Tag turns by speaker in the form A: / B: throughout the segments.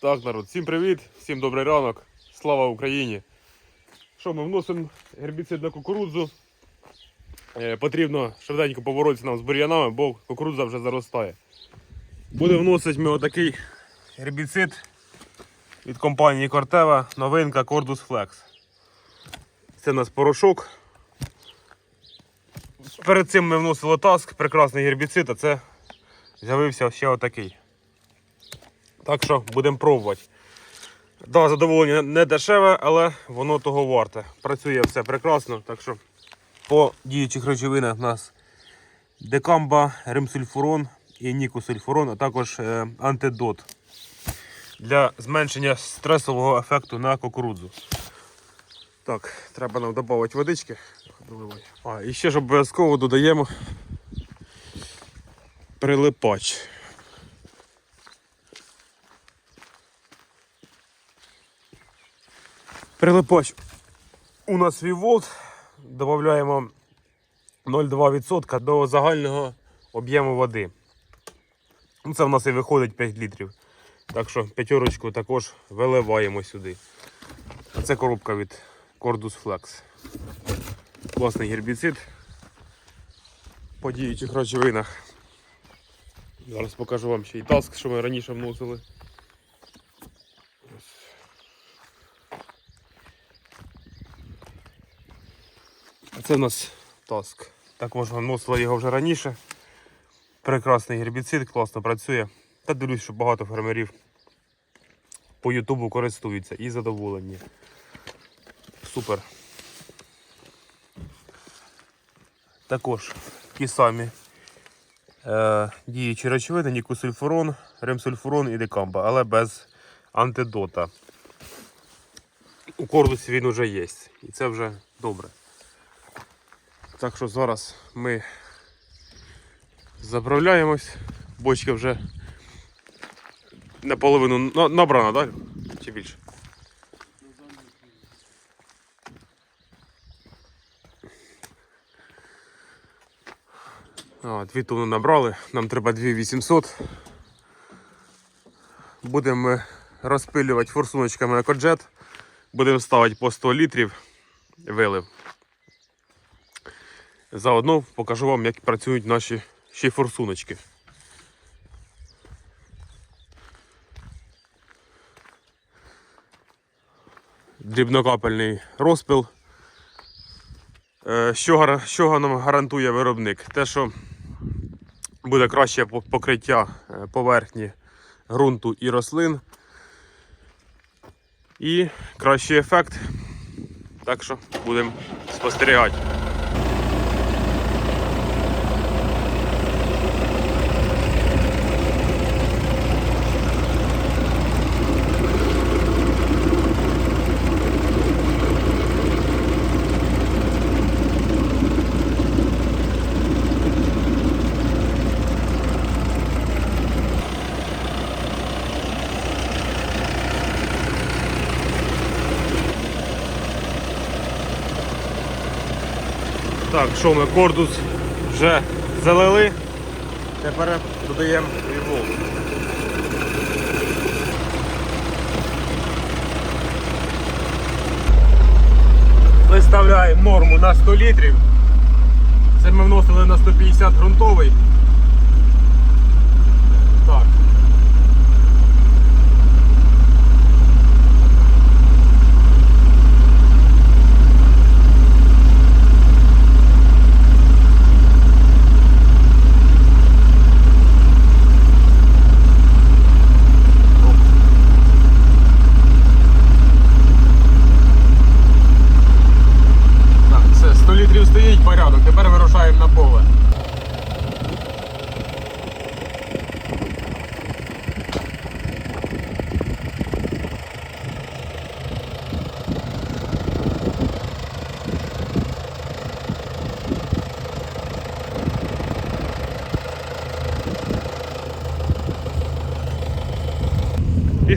A: Так, народ, всім привіт, всім добрий ранок, слава Україні. Що, ми вносимо гербіцид на кукурудзу. Е, потрібно швиденько поборотися нам з бур'янами, бо кукурудза вже заростає. Буде вносити ми отакий гербіцид від компанії Corteva, новинка Cordus Flex. Це у нас порошок. Перед цим ми вносили таск, прекрасний гербіцид, а це з'явився ще отакий. Так що будемо пробувати. Да, задоволення не дешеве, але воно того варте. Працює все прекрасно. Так що по діючих речовинах у нас декамба, римсульфурон і нікосульфурон, а також е, антидот для зменшення стресового ефекту на кукурудзу. Так, треба нам додати водички. А, і ще ж обов'язково додаємо прилипач. Прилипач у нас Віволт. Додаємо 0,2% до загального об'єму води. Ну, Це в нас і виходить 5 літрів. Так що п'ятерочку також виливаємо сюди. Це коробка від Cordus Flex. Класний гербіцид по діючих речовинах. Зараз покажу вам ще й таск, що ми раніше вносили. Це в нас таск. Також вносили його вже раніше. Прекрасний гербіцид, класно працює. Та дивлюсь, що багато фермерів по Ютубу користуються і задоволені. Супер. Також ті самі е, діючі речовини, нікосульфурон, ремсульфурон і декамба, але без антидота. У кордусі він вже є. І це вже добре. Так що зараз ми заправляємось. Бочка вже наполовину набрана, так? Чи більше? А, дві тонни набрали, нам треба 2800. Будемо розпилювати форсуночками екоджет. Будемо ставити по 100 літрів вилив. Заодно покажу вам, як працюють наші ще форсуночки. Дрібнокапельний розпил. Е, Що, що нам гарантує виробник? Те, що буде краще покриття е, поверхні ґрунту і рослин. І кращий ефект. Так що будемо спостерігати. Так, що ми кордус вже залили. Тепер додаємо вівол. Виставляємо норму на 100 літрів. Це ми вносили на 150 ґрунтовий. Так. Так, все, 100 літрів стоїть порядок, тепер вирушаємо на поле.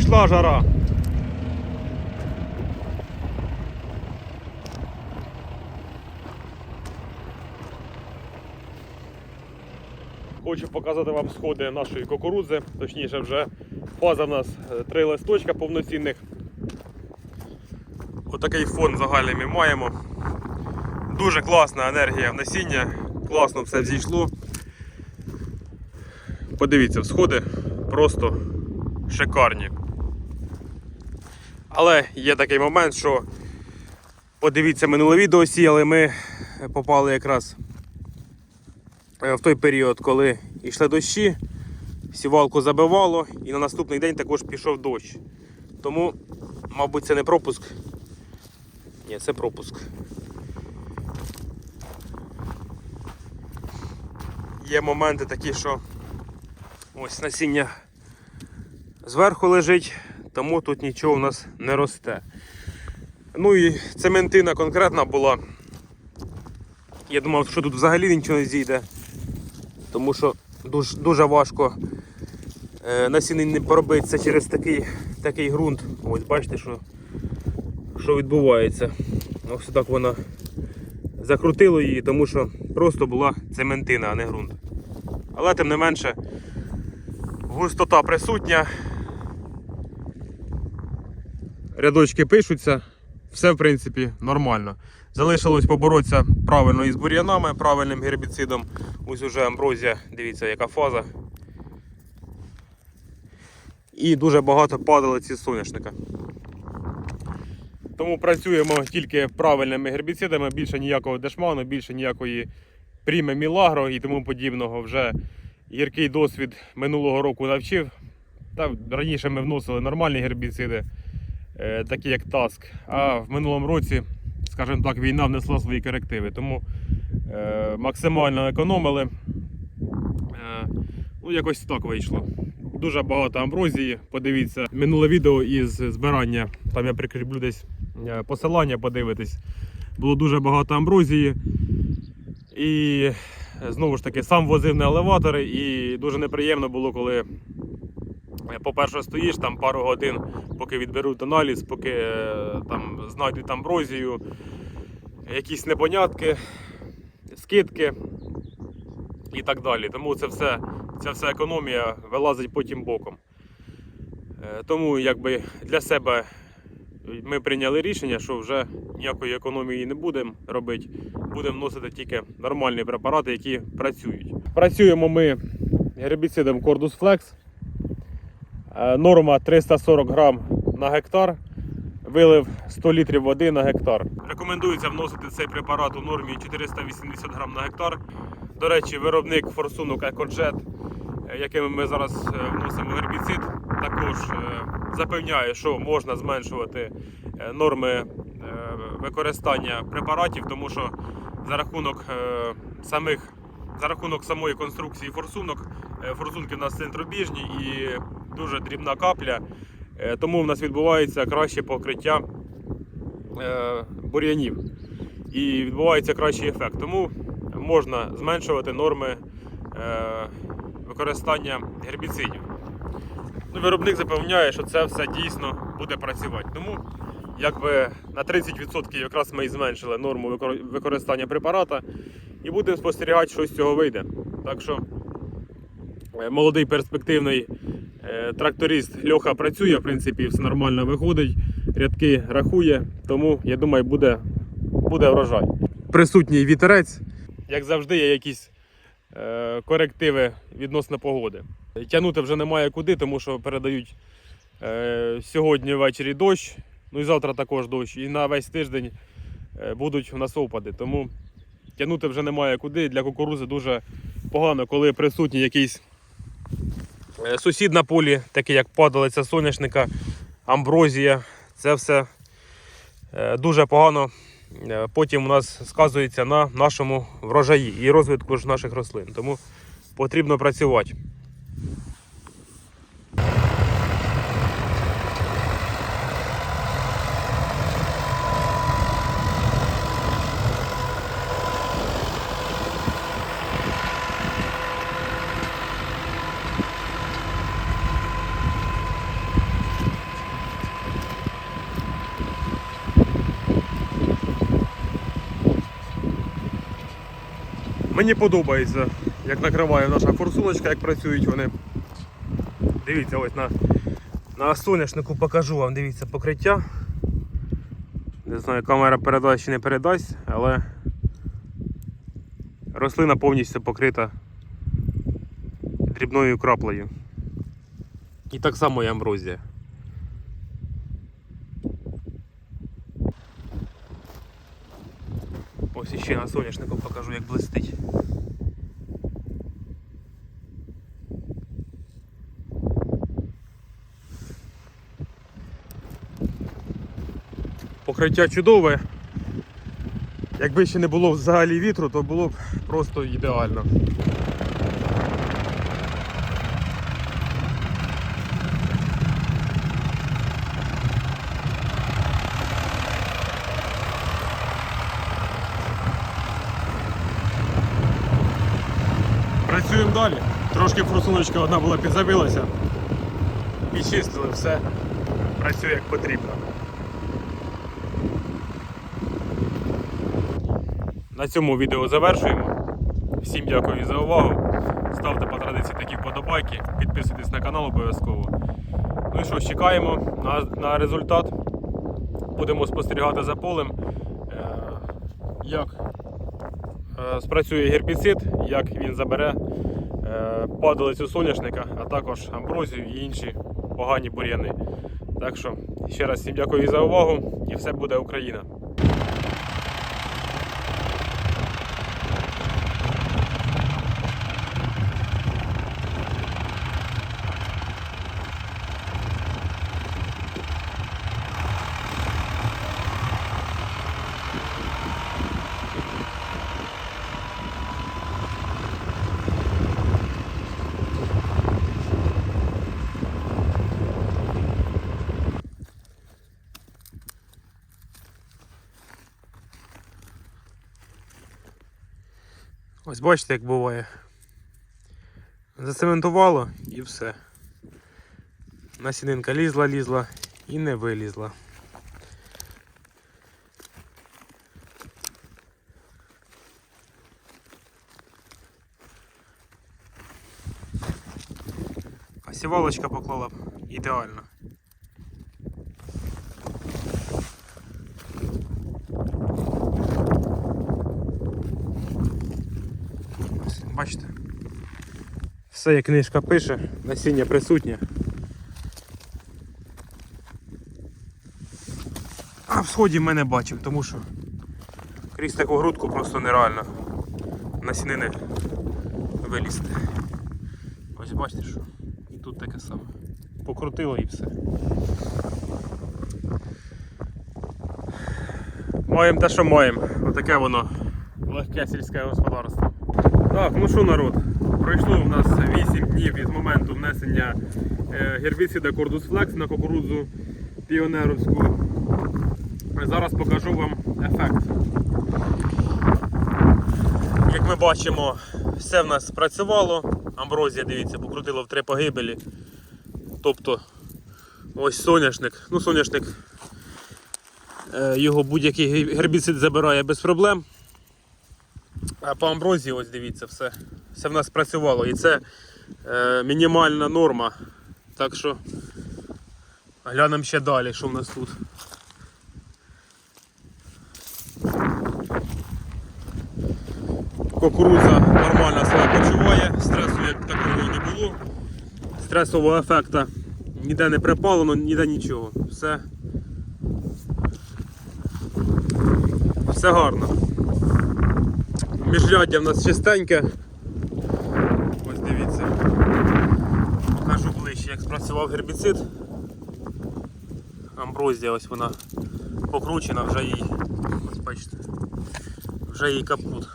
A: Пішла жара. Хочу показати вам сходи нашої кукурудзи, точніше вже Фаза в нас е, три листочка повноцінних. Отакий фон загальний ми маємо. Дуже класна енергія в насіння, класно все зійшло. Подивіться, всходи просто шикарні. Але є такий момент, що подивіться минуле відео сіяли, ми попали якраз е, в той період, коли йшли дощі, сівалку забивало і на наступний день також пішов дощ. Тому, мабуть, це не пропуск. Ні, це пропуск. Є моменти такі, що ось насіння зверху лежить, тому тут нічого у нас не росте. Ну і цементина конкретна була. Я думав, що тут взагалі нічого не зійде, тому що дуже, дуже важко е, насіння не поробиться через такий, такий ґрунт. Ось бачите, що, що відбувається. Ось так вона закрутило її, тому що просто була цементина, а не ґрунт. Але тим не менше густота присутня. Рядочки пишуться, все в принципі нормально. Залишилось поборотися правильно із бур'янами, правильним гербіцидом. Ось уже амброзія, дивіться, яка фаза. І дуже багато падалиці з соняшника. Тому працюємо тільки правильними гербіцидами, більше ніякого дешману, більше ніякої пріме мілагро і тому подібного. Вже гіркий досвід минулого року навчив. Та раніше ми вносили нормальні гербіциди, такі як Таск. А в минулому році, скажімо так, війна внесла свої корективи. Тому е, максимально економили. Е, ну, якось так вийшло. Дуже багато амброзії. Подивіться минуле відео із збирання. Там я прикріплю десь е, посилання, подивитись. Було дуже багато амброзії. І е, знову ж таки сам возив на елеватори, і дуже неприємно було, коли, е, по-перше, стоїш там пару годин, поки відберуть аналіз, поки е, там знайдуть амброзію, якісь непонятки, скидки і так далі. Тому це все, ця вся економія вилазить потім боком. Е, Тому якби для себе ми прийняли рішення, що вже ніякої економії не будемо робити. Будемо вносити тільки нормальні препарати, які працюють. Працюємо ми гербіцидом Cordus Flex. Е, Норма 340 грам на гектар. Вилив 100 літрів води на гектар. Рекомендується вносити цей препарат у нормі 480 грам на гектар. До речі, виробник форсунок EcoJet, е, якими ми зараз е, вносимо гербіцид, також запевняє, що можна зменшувати норми використання препаратів, тому що за рахунок самих за рахунок самої конструкції форсунок, форсунки в нас центробіжні і дуже дрібна капля, е, тому в нас відбувається краще покриття е, бур'янів і відбувається кращий ефект. Тому можна зменшувати норми е, використання гербіцидів. Ну, виробник запевняє, що це все дійсно буде працювати. Тому якби на 30% якраз ми і зменшили норму використання препарата і будемо спостерігати, що з цього вийде. Так що молодий перспективний тракторист Льоха працює, в принципі, все нормально виходить, рядки рахує, тому я думаю, буде, буде врожай. Присутній вітерець, як завжди, є якісь е, корективи відносно погоди. Тягнути вже немає куди, тому що передають е, сьогодні ввечері дощ, ну і завтра також дощ, і на весь тиждень е, будуть у нас опади. Тому тягнути вже немає куди. Для кукурузи дуже погано, коли присутній якийсь е, сусід на полі, такий як падалиця соняшника, амброзія. Це все е, дуже погано е, потім у нас сказується на нашому врожаї і розвитку наших рослин. Тому потрібно працювати. Мені подобається, як накриває наша форсуночка, як працюють вони. Дивіться, ось на, на соняшнику покажу вам, дивіться, покриття. Не знаю, камера передасть чи не передасть, але рослина повністю покрита дрібною краплею. І так само і амброзія. Ось іще на соняшнику покажу, як блистить. Покриття чудове. Якби ще не було взагалі вітру, то було б просто ідеально. Працюємо далі. Трошки форсуночка одна була підзабилася. Підчистили все. Працює як потрібно. На цьому відео завершуємо. Всім дякую за увагу. Ставте по традиції такі вподобайки, підписуйтесь на канал обов'язково. Ну і що, чекаємо на, на результат. Будемо спостерігати за полем, е, як е, спрацює гербіцид, як він забере е, падалицю соняшника, а також амброзію і інші погані бур'яни. Так що ще раз всім дякую за увагу і все буде Україна. Ось бачите, як буває. Зацементувало і все. Насінинка лізла, лізла і не вилізла. А сівалочка поклала б ідеально. Ось, Бачите? Все як книжка пише, насіння присутнє. А в сході ми не бачимо, тому що крізь таку грудку просто нереально насінини вилізти. Ось бачите, що і тут таке саме. Покрутило і все. Маємо те, що маємо. Отаке воно легке сільське господарство. Так, ну що народ, пройшло в нас 8 днів від моменту внесення е, гербіцида Cordus Flex на кукурудзу піонеровську. Зараз покажу вам ефект. Як ми бачимо, все в нас спрацювало. Амброзія, дивіться, покрутило в три погибелі. Тобто ось соняшник. Ну, соняшник е, його будь-який гербіцид забирає без проблем. А по амброзії, ось дивіться, все, все в нас працювало. І це е, мінімальна норма. Так що глянемо ще далі, що в нас тут. Кукурудза нормально себе почуває, стресу як такого не було. Стресового ефекту ніде не припалено, ніде нічого. Все, все гарно. Міжряддя в нас чистеньке. Ось дивіться. Покажу ближче, як спрацював гербіцид. Амброзія ось вона покручена, вже їй. Ось бачите. Вже їй капут.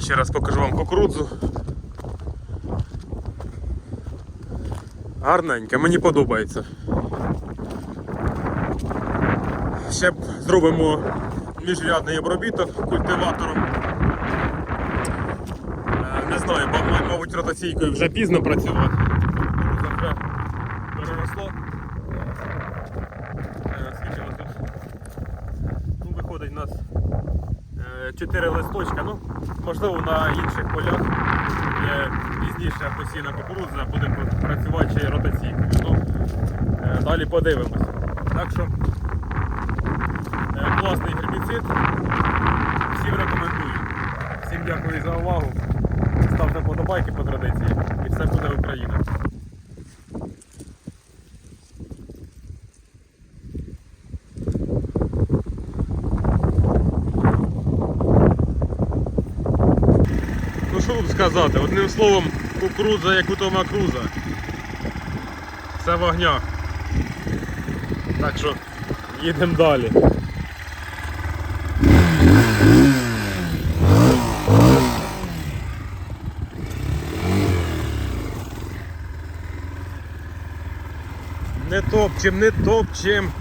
A: Ще раз покажу вам кукурудзу. Гарненька, мені подобається. Ще зробимо міжрядний обробіток культиватором. Е, Не знаю, мабуть, ротаційкою вже пізно працювати. Вже переросла. Е? Ну, виходить у нас 4 4 листочка. Ну, можливо, на інших полях е, пізніше посіяна кукурудза буде працювати ще ротаційкою. Ну, е, далі подивимось. Так що е, класний гербіцид. Всім рекомендую. Всім дякую за увагу. Ставте подобайки по традиції. І все буде Україна. Ну що тут сказати? Одним словом, кукурудза як у Тома Круза. Це вогня. Так що їдемо далі. Не топчем, не топчем.